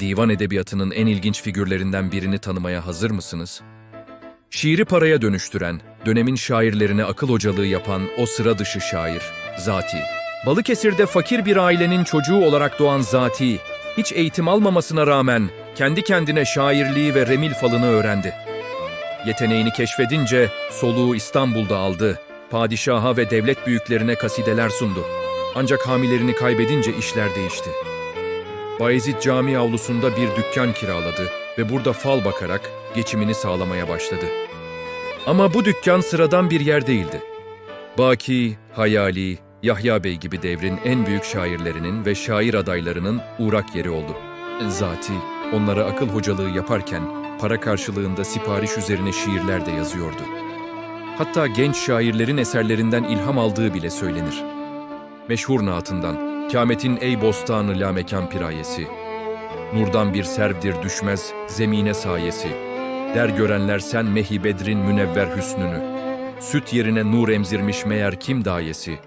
Divan edebiyatının en ilginç figürlerinden birini tanımaya hazır mısınız? Şiiri paraya dönüştüren, dönemin şairlerine akıl hocalığı yapan o sıra dışı şair, Zati. Balıkesir'de fakir bir ailenin çocuğu olarak doğan Zati, hiç eğitim almamasına rağmen kendi kendine şairliği ve remil falını öğrendi. Yeteneğini keşfedince soluğu İstanbul'da aldı, padişaha ve devlet büyüklerine kasideler sundu. Ancak hamilerini kaybedince işler değişti. Bayezid Cami avlusunda bir dükkan kiraladı ve burada fal bakarak geçimini sağlamaya başladı. Ama bu dükkan sıradan bir yer değildi. Baki, Hayali, Yahya Bey gibi devrin en büyük şairlerinin ve şair adaylarının uğrak yeri oldu. Zati, onlara akıl hocalığı yaparken para karşılığında sipariş üzerine şiirler de yazıyordu. Hatta genç şairlerin eserlerinden ilham aldığı bile söylenir. Meşhur naatından, Kâmetin ey bostanı la mekan pirayesi, Nurdan bir servdir düşmez zemine sayesi, Der görenler sen mehi bedrin münevver hüsnünü, Süt yerine nur emzirmiş meğer kim dayesi,